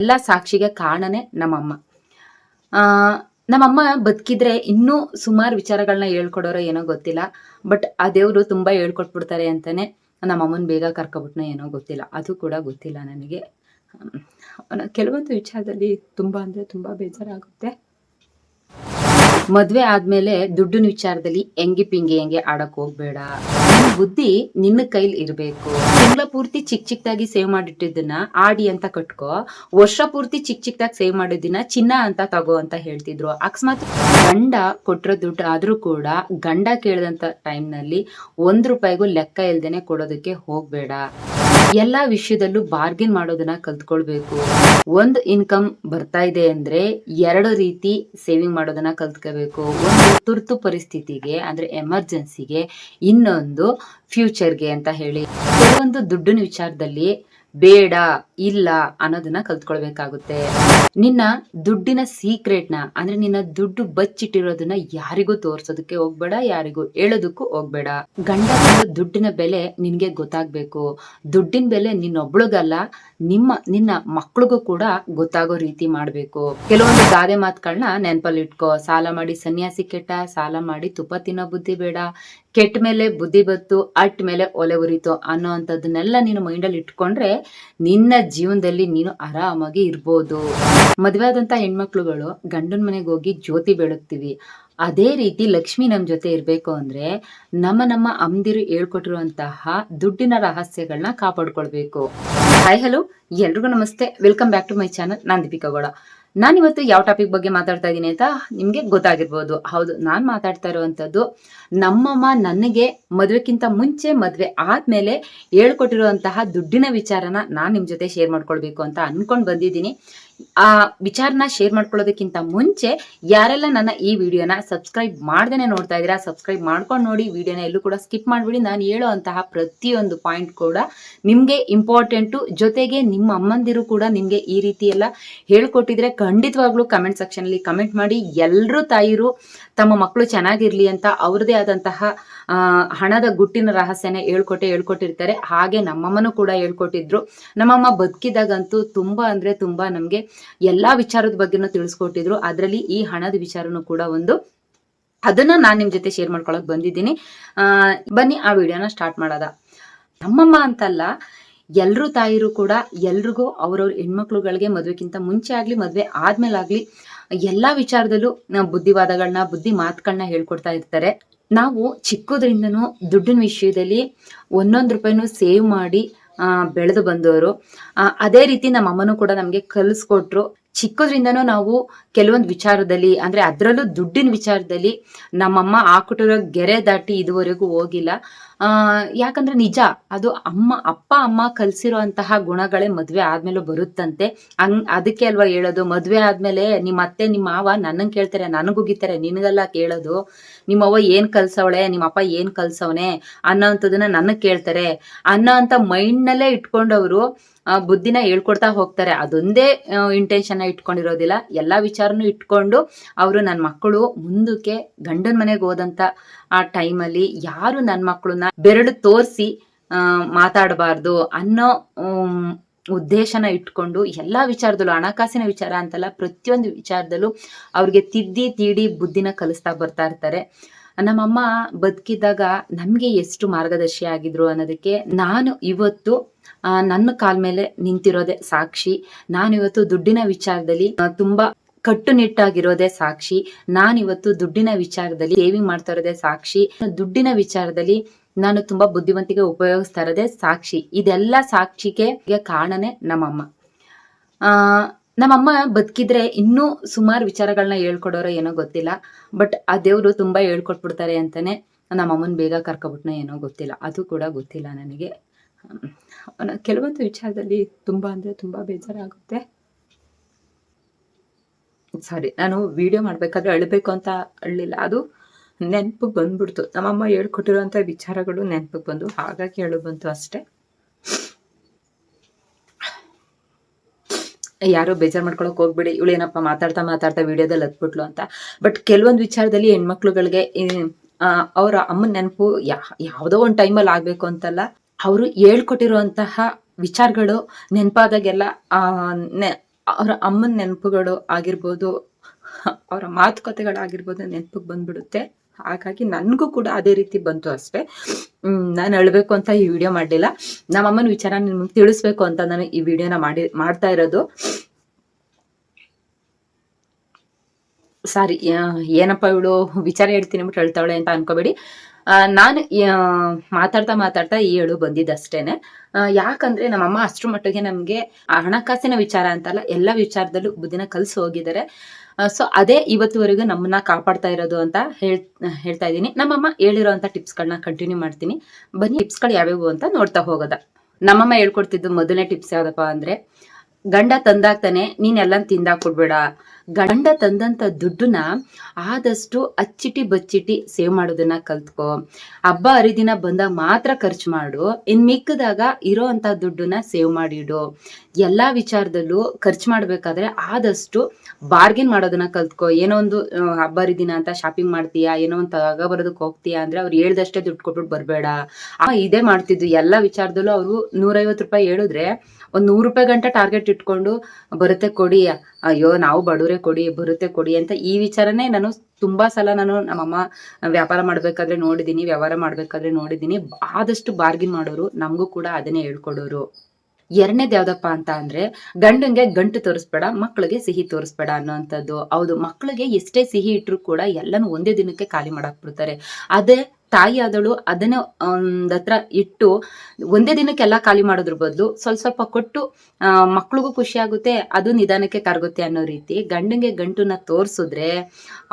ಎಲ್ಲ ಸಾಕ್ಷಿಗೆ ಕಾರಣನೇ ನಮ್ಮಮ್ಮ. ನಮ್ಮಮ್ಮ ಬದುಕಿದ್ರೆ ಇನ್ನೂ ಸುಮಾರು ವಿಚಾರಗಳನ್ನ ಹೇಳ್ಕೊಡೋರೋ ಏನೋ ಗೊತ್ತಿಲ್ಲ. ಬಟ್ ಆ ದೇವರು ತುಂಬ ಹೇಳ್ಕೊಟ್ಬಿಡ್ತಾರೆ ಅಂತಾನೆ ನಮ್ಮಮ್ಮನ ಬೇಗ ಕರ್ಕೊಬಿಟ್ನೋ ಏನೋ ಗೊತ್ತಿಲ್ಲ. ಅದು ಕೂಡ ಗೊತ್ತಿಲ್ಲ ನನಗೆ. ಕೆಲವೊಂದು ವಿಚಾರದಲ್ಲಿ ತುಂಬ ಅಂದರೆ ತುಂಬ ಬೇಜಾರಾಗುತ್ತೆ. ಮದ್ವೆ ಆದ್ಮೇಲೆ ದುಡ್ಡಿನ ವಿಚಾರದಲ್ಲಿ ಹೆಂಗಿ ಪಿಂಗಿ ಹೆಂಗೆ ಆಡಕ್ ಹೋಗ್ಬೇಡ. ಬುದ್ಧಿ ನಿನ್ನ ಕೈಲಿ ಇರಬೇಕು. ತಿಂಗಳ ಪೂರ್ತಿ ಚಿಕ್ಕ ಚಿಕ್ಕದಾಗಿ ಸೇವ್ ಮಾಡಿಟ್ಟಿದ್ದನ್ನ ಆಡಿ ಅಂತ ಕಟ್ಕೋ. ವರ್ಷ ಪೂರ್ತಿ ಚಿಕ್ಕ ಚಿಕ್ಕದಾಗಿ ಸೇವ್ ಮಾಡಿದ್ದನ್ನ ಚಿನ್ನ ಅಂತ ತಗೋ ಅಂತ ಹೇಳ್ತಿದ್ರು. ಅಕಸ್ಮಾತ್ ಗಂಡ ಕೊಟ್ಟಿರೋ ದುಡ್ಡು ಆದರೂ ಕೂಡ ಗಂಡ ಕೇಳಿದಂತ ಟೈಮ್ನಲ್ಲಿ ಒಂದು ರೂಪಾಯಿಗೂ ಲೆಕ್ಕ ಇಲ್ದೇನೆ ಕೊಡೋದಕ್ಕೆ ಹೋಗ್ಬೇಡ. ಎಲ್ಲಾ ವಿಷಯದಲ್ಲೂ ಬಾರ್ಗೇನ್ ಮಾಡೋದನ್ನ ಕಲ್ತ್ಕೊಳ್ಬೇಕು. ಒಂದ್ ಇನ್ಕಮ್ ಬರ್ತಾ ಇದೆ ಅಂದ್ರೆ ಎರಡು ರೀತಿ ಸೇವಿಂಗ್ ಮಾಡೋದನ್ನ ಕಲ್ತ್ಕೋಬೇಕು ಒಂದು ತುರ್ತು ಪರಿಸ್ಥಿತಿಗೆ ಅಂದ್ರೆ ಎಮರ್ಜೆನ್ಸಿಗೆ ಇನ್ನೊಂದು ಫ್ಯೂಚರ್ಗೆ ಅಂತ ಹೇಳಿ. ಕೆಲವೊಂದು ದುಡ್ಡಿನ ವಿಚಾರದಲ್ಲಿ ಬೇಡ. ಇಲ್ಲ ಅನ್ನೋದನ್ನ ಕಲ್ತ್ಕೊಳ್ಬೇಕಾಗುತ್ತೆ. ನಿನ್ನ ದುಡ್ಡಿನ ಸೀಕ್ರೆಟ್ನ ಅಂದ್ರೆ ನಿನ್ನ ದುಡ್ಡು ಬಚ್ಚಿಟ್ಟಿರೋದನ್ನ ಯಾರಿಗೂ ತೋರ್ಸೋದಕ್ಕೆ ಹೋಗ್ಬೇಡ, ಯಾರಿಗೂ ಹೇಳೋದಕ್ಕೂ ಹೋಗ್ಬೇಡ. ಗಂಡ ದುಡ್ಡಿನ ಬೆಲೆ ನಿನ್ಗೆ ಗೊತ್ತಾಗ್ಬೇಕು. ದುಡ್ಡಿನ ಬೆಲೆ ನಿನ್ನೊಬ್ಳಿಗಲ್ಲ, ನಿಮ್ಮ, ನಿನ್ನ ಮಕ್ಳಿಗೂ ಕೂಡ ಗೊತ್ತಾಗೋ ರೀತಿ ಮಾಡ್ಬೇಕು. ಕೆಲವೊಂದು ಗಾದೆ ಮಾತುಗಳನ್ನ ನೆನಪಲ್ಲಿ ಇಟ್ಕೋ. ಸಾಲ ಮಾಡಿ ಸನ್ಯಾಸಿ ಕೆಟ್ಟ, ಸಾಲ ಮಾಡಿ ತುಪ್ಪ ತಿನ್ನೋ ಬುದ್ಧಿ ಬೇಡ. ಕೆಟ್ಟ ಮೇಲೆ ಬುದ್ಧಿ ಬತ್ತು, ಅಟ್ ಮೇಲೆ ಒಲೆ ಉರಿತು ಅನ್ನೋ ಅಂಥದ್ದನ್ನೆಲ್ಲ ನೀನು ಮೈಂಡಲ್ಲಿ ಇಟ್ಕೊಂಡ್ರೆ ನಿನ್ನ ಜೀವನದಲ್ಲಿ ನೀನು ಆರಾಮಾಗಿ ಇರ್ಬೋದು. ಮದುವೆ ಆದಂಥ ಹೆಣ್ಮಕ್ಳುಗಳು ಗಂಡನ ಮನೆಗೆ ಹೋಗಿ ಜ್ಯೋತಿ ಬೆಳಗ್ತೀವಿ ಅದೇ ರೀತಿ ಲಕ್ಷ್ಮಿ ನಮ್ಮ ಜೊತೆ ಇರಬೇಕು ಅಂದ್ರೆ ನಮ್ಮ ನಮ್ಮ ಅಮ್ದಿರು ಹೇಳ್ಕೊಟ್ಟಿರುವಂತಹ ದುಡ್ಡಿನ ರಹಸ್ಯಗಳನ್ನ ಕಾಪಾಡ್ಕೊಳ್ಬೇಕು. ಹಾಯ್ ಹಲೋ ಎಲ್ರಿಗೂ ನಮಸ್ತೆ. Welcome back to my channel ನಾನು ದೀಪಿಕಾ ಗೌಡ. ನಾನಿವತ್ತು ಯಾವ ಟಾಪಿಕ್ ಬಗ್ಗೆ ಮಾತಾಡ್ತಾ ಇದ್ದೀನಿ ಅಂತ ನಿಮಗೆ ಗೊತ್ತಾಗಿರ್ಬೋದು. ಹೌದು, ನಾನು ಮಾತಾಡ್ತಾ ಇರುವಂಥದ್ದು ನಮ್ಮಮ್ಮ ನನಗೆ ಮದುವೆಕ್ಕಿಂತ ಮುಂಚೆ ಮದುವೆ ಆದ್ಮೇಲೆ ಹೇಳ್ಕೊಟ್ಟಿರುವಂತಹ ದುಡ್ಡಿನ ವಿಚಾರನ ನಾನು ನಿಮ್ಮ ಜೊತೆ ಶೇರ್ ಮಾಡ್ಕೊಳ್ಬೇಕು ಅಂತ ಅನ್ಕೊಂಡ್ ಬಂದಿದ್ದೀನಿ. ಆ ವಿಚಾರನ ಶೇರ್ ಮಾಡ್ಕೊಳ್ಳೋದಕ್ಕಿಂತ ಮುಂಚೆ ಯಾರೆಲ್ಲ ನನ್ನ ಈ ವಿಡಿಯೋನ ಸಬ್ಸ್ಕ್ರೈಬ್ ಮಾಡ್ದೇನೆ ನೋಡ್ತಾ ಇದ್ದೀರಾ ಸಬ್ಸ್ಕ್ರೈಬ್ ಮಾಡ್ಕೊಂಡು ನೋಡಿ, ವಿಡಿಯೋನ ಎಲ್ಲೂ ಕೂಡ ಸ್ಕಿಪ್ ಮಾಡಿಬಿಡಿ. ನಾನು ಹೇಳುವಂತಹ ಪ್ರತಿಯೊಂದು ಪಾಯಿಂಟ್ ಕೂಡ ನಿಮಗೆ ಇಂಪಾರ್ಟೆಂಟು ಜೊತೆಗೆ ನಿಮ್ಮ ಅಮ್ಮಂದಿರು ಕೂಡ ನಿಮಗೆ ಈ ರೀತಿ ಎಲ್ಲ ಹೇಳ್ಕೊಟ್ಟಿದ್ರೆ ಖಂಡಿತವಾಗ್ಲೂ ಕಮೆಂಟ್ ಸೆಕ್ಷನಲ್ಲಿ ಕಮೆಂಟ್ ಮಾಡಿ. ಎಲ್ಲರೂ ತಾಯಿರು ತಮ್ಮ ಮಕ್ಕಳು ಚೆನ್ನಾಗಿರ್ಲಿ ಅಂತ ಅವ್ರದೇ ಆದಂತಹ ಹಣದ ಗುಟ್ಟಿನ ರಹಸ್ಯನ ಹೇಳ್ಕೊಟ್ಟೆ ಹೇಳ್ಕೊಟ್ಟಿರ್ತಾರೆ. ಹಾಗೆ ನಮ್ಮಮ್ಮನೂ ಕೂಡ ಹೇಳ್ಕೊಟ್ಟಿದ್ರು. ನಮ್ಮಮ್ಮ ಬದುಕಿದಾಗಂತೂ ತುಂಬಾ ಅಂದ್ರೆ ತುಂಬಾ ನಮ್ಗೆ ಎಲ್ಲಾ ವಿಚಾರದ ಬಗ್ಗೆನೂ ತಿಳಿಸ್ಕೊಟ್ಟಿದ್ರು. ಅದರಲ್ಲಿ ಈ ಹಣದ ವಿಚಾರನೂ ಕೂಡ ಒಂದು. ಅದನ್ನ ನಾನು ನಿಮ್ ಜೊತೆ ಶೇರ್ ಮಾಡ್ಕೊಳಕ್ ಬಂದಿದ್ದೀನಿ. ಬನ್ನಿ ಆ ವಿಡಿಯೋನ ಸ್ಟಾರ್ಟ್ ಮಾಡೋದ. ನಮ್ಮಮ್ಮ ಅಂತಲ್ಲ, ಎಲ್ರು ತಾಯಿರು ಕೂಡ ಎಲ್ರಿಗೂ ಅವ್ರವ್ರ ಹೆಣ್ಮಕ್ಳುಗಳಿಗೆ ಮದ್ವೆಕ್ಕಿಂತ ಮುಂಚೆ ಆಗ್ಲಿ, ಮದ್ವೆ ಆದ್ಮೇಲಾಗ್ಲಿ ಎಲ್ಲಾ ವಿಚಾರದಲ್ಲೂ ಬುದ್ಧಿವಾದಗಳನ್ನ ಬುದ್ಧಿ ಮಾತುಗಳನ್ನ ಹೇಳ್ಕೊಡ್ತಾ ಇರ್ತಾರೆ. ನಾವು ಚಿಕ್ಕದ್ರಿಂದನೂ ದುಡ್ಡಿನ ವಿಷಯದಲ್ಲಿ ಒಂದೊಂದು ರೂಪಾಯಿನೂ ಸೇವ್ ಮಾಡಿ ಆ, ಬೆಳೆದು ಬಂದವರು. ಆ, ಅದೇ ರೀತಿ ನಮ್ಮ ಅಮ್ಮನೂ ಕೂಡ ನಮಗೆ ಕಲಿಸ್ಕೊಟ್ರು. ಚಿಕ್ಕದ್ರಿಂದನೂ ನಾವು ಕೆಲವೊಂದು ವಿಚಾರದಲ್ಲಿ ಅಂದ್ರೆ ಅದರಲ್ಲೂ ದುಡ್ಡಿನ ವಿಚಾರದಲ್ಲಿ ನಮ್ಮಮ್ಮ ಹಾಕೊಟ್ಟಿರೋ ಗೆರೆ ದಾಟಿ ಇದುವರೆಗೂ ಹೋಗಿಲ್ಲ. ಆ ಯಾಕಂದ್ರೆ ನಿಜ ಅದು ಅಮ್ಮ ಅಪ್ಪ ಅಮ್ಮ ಕಲ್ಸಿರುವಂತಹ ಗುಣಗಳೇ ಮದ್ವೆ ಆದ್ಮೇಲೆ ಬರುತ್ತಂತೆ. ಹಂಗ್ ಅದಕ್ಕೆ ಅಲ್ವಾ ಹೇಳೋದು? ಮದ್ವೆ ಆದ್ಮೇಲೆ ನಿಮ್ಮ ಅತ್ತೆ ನಿಮ್ಮ ಮಾವ ನನ್ನಂಗ್ ಕೇಳ್ತಾರೆ ನನಗುಗಿತಾರೆ ನಿನಗೆಲ್ಲ ಕೇಳೋದು. ನಿಮ್ಮ ಅವ್ವ ಏನ್ ಕಲ್ಸವಳೆ ನಿಮ್ಮ ಅಪ್ಪ ಏನ್ ಕಲ್ಸವನೆ ಅನ್ನೋಂಥದನ್ನ ನನಗ್ ಕೇಳ್ತಾರೆ. ಅನ್ನೋ ಅಂತ ಮೈಂಡ್ ನಲ್ಲೇ ಇಟ್ಕೊಂಡವ್ರು ಆ, ಬುದ್ಧಿನ ಹೇಳ್ಕೊಡ್ತಾ ಹೋಗ್ತಾರೆ. ಅದೊಂದೇ ಇಂಟೆನ್ಷನ್ ಇಟ್ಕೊಂಡಿರೋದಿಲ್ಲ. ಎಲ್ಲಾ ವಿಚಾರನು ಇಟ್ಕೊಂಡು ಅವರು ನನ್ನ ಮಕ್ಕಳು ಮುಂದಕ್ಕೆ ಗಂಡನ ಮನೆಗೆ ಹೋದಂತ ಆ ಟೈಮಲ್ಲಿ ಯಾರು ನನ್ನ ಮಕ್ಕಳನ್ನ ಬೆರಳು ತೋರಿಸಿ ಮಾತಾಡಬಾರ್ದು ಅನ್ನೋ ಉದ್ದೇಶನ ಇಟ್ಕೊಂಡು ಎಲ್ಲಾ ವಿಚಾರದಲ್ಲೂ, ಹಣಕಾಸಿನ ವಿಚಾರ ಅಂತಲ್ಲ, ಪ್ರತಿಯೊಂದು ವಿಚಾರದಲ್ಲೂ ಅವ್ರಿಗೆ ತಿದ್ದಿ ತೀಡಿ ಬುದ್ಧಿನ ಕಲಿಸ್ತಾ ಬರ್ತಾ ಇರ್ತಾರೆ. ನಮ್ಮಮ್ಮ ಬದುಕಿದ್ದಾಗ ನಮ್ಗೆ ಎಷ್ಟು ಮಾರ್ಗದರ್ಶಿ ಆಗಿದ್ರು ಅನ್ನೋದಕ್ಕೆ ನಾನು ಇವತ್ತು ನನ್ನ ಕಾಲ್ ಮೇಲೆ ನಿಂತಿರೋದೆ ಸಾಕ್ಷಿ. ನಾನು ಇವತ್ತು ದುಡ್ಡಿನ ವಿಚಾರದಲ್ಲಿ ತುಂಬಾ ಕಟ್ಟುನಿಟ್ಟಾಗಿರೋದೇ ಸಾಕ್ಷಿ. ನಾನಿವತ್ತು ದುಡ್ಡಿನ ವಿಚಾರದಲ್ಲಿ ಸೇವಿಂಗ್ ಮಾಡ್ತಾ ಇರೋದೇ ಸಾಕ್ಷಿ. ದುಡ್ಡಿನ ವಿಚಾರದಲ್ಲಿ ನಾನು ತುಂಬಾ ಬುದ್ಧಿವಂತಿಕೆ ಉಪಯೋಗಿಸ್ತಾ ಇರೋದೇ ಸಾಕ್ಷಿ. ಇದೆಲ್ಲ ಸಾಕ್ಷಿಗೆ ಕಾರಣನೇ ನಮ್ಮಮ್ಮ. ಆ, ನಮ್ಮಮ್ಮ ಬದುಕಿದ್ರೆ ಇನ್ನೂ ಸುಮಾರು ವಿಚಾರಗಳನ್ನ ಹೇಳ್ಕೊಡೋರೋ ಏನೋ ಗೊತ್ತಿಲ್ಲ. ಬಟ್ ಆ ದೇವರು ತುಂಬಾ ಹೇಳ್ಕೊಟ್ಬಿಡ್ತಾರೆ ಅಂತಾನೆ ನಮ್ಮಮ್ಮನ ಬೇಗ ಕರ್ಕೊಬಿಟ್ನ ಏನೋ ಗೊತ್ತಿಲ್ಲ. ಅದು ಕೂಡ ಗೊತ್ತಿಲ್ಲ ನನಗೆ. ಕೆಲವೊಂದು ವಿಚಾರದಲ್ಲಿ ತುಂಬಾ ಅಂದ್ರೆ ತುಂಬಾ ಬೇಜಾರಾಗುತ್ತೆ. ಸಾರಿ ನಾನು ವಿಡಿಯೋ ಮಾಡ್ಬೇಕಾದ್ರೆ ಅಳ್ಬೇಕು ಅಂತ ಅಳ್ಳಿಲ್ಲ. ಅದು ನೆನ್ಪಿಗೆ ಬಂದ್ಬಿಡ್ತು. ನಮ್ಮಮ್ಮ ಹೇಳ್ಕೊಟ್ಟಿರೋಂಥ ವಿಚಾರಗಳು ನೆನ್ಪಿಗೆ ಬಂದು, ಹಾಗಾಗಿ ಹೇಳು ಬಂತು ಅಷ್ಟೇ. ಯಾರೋ ಬೇಜಾರು ಮಾಡ್ಕೊಳಕ್ ಹೋಗ್ಬಿಡಿ. ಇವಳು ಏನಪ್ಪ ಮಾತಾಡ್ತಾ ಮಾತಾಡ್ತಾ ವಿಡಿಯೋದಲ್ಲಿ ಹತ್ಬಿಟ್ಲು ಅಂತ. ಬಟ್ ಕೆಲವೊಂದು ವಿಚಾರದಲ್ಲಿ ಹೆಣ್ಮಕ್ಳುಗಳಿಗೆ ಅವರ ಅಮ್ಮನ ನೆನಪು ಯಾ, ಯಾವುದೋ ಒಂದು ಟೈಮಲ್ಲಿ ಆಗ್ಬೇಕು ಅಂತಲ್ಲ. ಅವರು ಹೇಳ್ಕೊಟ್ಟಿರುವಂತಹ ವಿಚಾರಗಳು ನೆನಪಾದಾಗೆಲ್ಲ ಅವರ ಅಮ್ಮನ ನೆನಪುಗಳು ಆಗಿರ್ಬೋದು, ಅವರ ಮಾತುಕತೆಗಳಾಗಿರ್ಬೋದು ನೆನಪಿಗೆ ಬಂದ್ಬಿಡುತ್ತೆ. ಹಾಗಾಗಿ ನನಗೂ ಕೂಡ ಅದೇ ರೀತಿ ಬಂತು ಅಷ್ಟೇ. ನಾನು ಅಳ್ಬೇಕು ಅಂತ ಈ ವಿಡಿಯೋ ಮಾಡಲಿಲ್ಲ. ನಮ್ಮಮ್ಮನ ವಿಚಾರ ನಿಮ್ಗೆ ತಿಳಿಸ್ಬೇಕು ಅಂತ ನಾನು ಈ ವಿಡಿಯೋನ ಮಾಡಿ, ಮಾಡ್ತಾ ಇರೋದು. ಸಾರಿ ಏನಪ್ಪ ಇವಳು ವಿಚಾರ ಹೇಳ್ತೀನಿ ಬಿಟ್ಟು ಹೇಳ್ತಾವಳೆ ಅಂತ ಅನ್ಕೋಬೇಡಿ. ನಾನು ಮಾತಾಡ್ತಾ ಮಾತಾಡ್ತಾ ಈ ಹೇಳು ಬಂದಿದ್ದಷ್ಟೇನೆ. ಯಾಕಂದ್ರೆ ನಮ್ಮಮ್ಮ ಅಷ್ಟ್ರ ಮಟ್ಟಿಗೆ ನಮಗೆ ಹಣಕಾಸಿನ ವಿಚಾರ ಅಂತಲ್ಲ, ಎಲ್ಲ ವಿಚಾರದಲ್ಲೂ ಬುದ್ಧಿನ ಕಲ್ಸಿ ಹೋಗಿದ್ದಾರೆ. ಸೊ ಅದೇ ಇವತ್ತುವರೆಗೂ ನಮ್ಮನ್ನ ಕಾಪಾಡ್ತಾ ಇರೋದು ಅಂತ ಹೇಳ್, ಹೇಳ್ತಾ ಇದ್ದೀನಿ. ನಮ್ಮಮ್ಮ ಹೇಳಿರೋಂಥ ಟಿಪ್ಸ್ಗಳನ್ನ ಕಂಟಿನ್ಯೂ ಮಾಡ್ತೀನಿ. ಬನ್ನಿ, ಟಿಪ್ಸ್ಗಳು ಯಾವ್ಯಾವು ಅಂತ ನೋಡ್ತಾ ಹೋಗೋದ. ನಮ್ಮಮ್ಮ ಹೇಳ್ಕೊಡ್ತಿದ್ದು ಮೊದಲನೇ ಟಿಪ್ಸ್ ಯಾವ್ದಪ್ಪ ಅಂದ್ರೆ, ಗಂಡ ತಂದಾಗ್ತಾನೆ, ನೀನ್ ಎಲ್ಲ ತಿಂದಾಕ್ ಕೊಡ್ಬೇಡ ಗಂಡ ತಂದಂತ ದುಡ್ಡನ್ನ ಆದಷ್ಟು ಅಚ್ಚಿಟಿ ಬಚ್ಚಿಟಿ ಸೇವ್ ಮಾಡೋದನ್ನ ಕಲ್ತ್ಕೋ. ಹಬ್ಬ ಹರಿದಿನ ಬಂದಾಗ ಮಾತ್ರ ಖರ್ಚು ಮಾಡು. ಇನ್ ಮಿಕ್ಕದಾಗ ಇರೋ ಅಂತ ದುಡ್ಡನ್ನ ಸೇವ್ ಮಾಡಿಡು ಎಲ್ಲಾ ವಿಚಾರದಲ್ಲೂ ಖರ್ಚು ಮಾಡ್ಬೇಕಾದ್ರೆ ಆದಷ್ಟು ಬಾರ್ಗೇನ್ ಮಾಡೋದನ್ನ ಕಲ್ತ್ಕೋ. ಏನೋ ಒಂದು ಆ, ಹಬ್ಬ ಹರಿದಿನ ಅಂತ ಶಾಪಿಂಗ್ ಮಾಡ್ತೀಯಾ ಏನೋ ಒಂದು ತಗೋಬರೋದಕ್ಕೆ ಹೋಗ್ತೀಯಾ ಅಂದ್ರೆ ಅವ್ರು ಹೇಳ್ದಷ್ಟೇ ದುಡ್ಡು ಕೊಟ್ಬಿಟ್ಟು ಬರಬೇಡ. ಇದೇ ಮಾಡ್ತಿದ್ದು. ಎಲ್ಲಾ ವಿಚಾರದಲ್ಲೂ ಅವರು ನೂರೈವತ್ತು ರೂಪಾಯಿ ಹೇಳಿದ್ರೆ ಒಂದ್ ನೂರು ರೂಪಾಯಿ ಗಂಟೆ ಟಾರ್ಗೆಟ್ ಇಟ್ಕೊಂಡು, ಬರುತ್ತೆ ಕೊಡಿ, ಅಯ್ಯೋ ನಾವು ಬಡವರೇ ಕೊಡಿ, ಬರುತ್ತೆ ಕೊಡಿ ಅಂತ ಈ ವಿಚಾರನೇ ನಾನು ತುಂಬಾ ಸಲ ನಾನು ನಮ್ಮಮ್ಮ ವ್ಯಾಪಾರ ಮಾಡ್ಬೇಕಾದ್ರೆ ನೋಡಿದೀನಿ, ವ್ಯವಹಾರ ಮಾಡ್ಬೇಕಾದ್ರೆ ನೋಡಿದೀನಿ, ಆದಷ್ಟು ಬಾರ್ಗಿನ್ ಮಾಡೋರು ನಮಗೂ ಕೂಡ ಅದನ್ನೇ ಹೇಳ್ಕೊಡೋರು. ಎರಡನೇದು ಯಾವ್ದಪ್ಪ ಅಂತ ಅಂದ್ರೆ ಗಂಡಂಗೆ ಗಂಟು ತೋರಿಸ್ಬೇಡ ಮಕ್ಕಳಿಗೆ ಸಿಹಿ ತೋರಿಸ್ಬೇಡ ಅನ್ನೋಂಥದ್ದು ಹೌದು ಮಕ್ಕಳಿಗೆ ಎಷ್ಟೇ ಸಿಹಿ ಇಟ್ರು ಕೂಡ ಎಲ್ಲಾನು ಒಂದೇ ದಿನಕ್ಕೆ ಖಾಲಿ ಮಾಡಾಕ್ ಬಿಡ್ತಾರೆ ಅದೇ ತಾಯಿ ಆದಳು ಅದನ್ನ ಒಂದತ್ರ ಇಟ್ಟು ಒಂದೇ ದಿನಕ್ಕೆಲ್ಲ ಖಾಲಿ ಮಾಡೋದ್ರ ಬದಲು ಸ್ವಲ್ಪ ಸ್ವಲ್ಪ ಕೊಟ್ಟು ಮಕ್ಳಿಗೂ ಖುಷಿ ಆಗುತ್ತೆ, ಅದು ನಿಧಾನಕ್ಕೆ ಕರಗುತ್ತೆ ಅನ್ನೋ ರೀತಿ ಗಂಡಂಗೆ ಗಂಟುನ ತೋರಿಸಿದ್ರೆ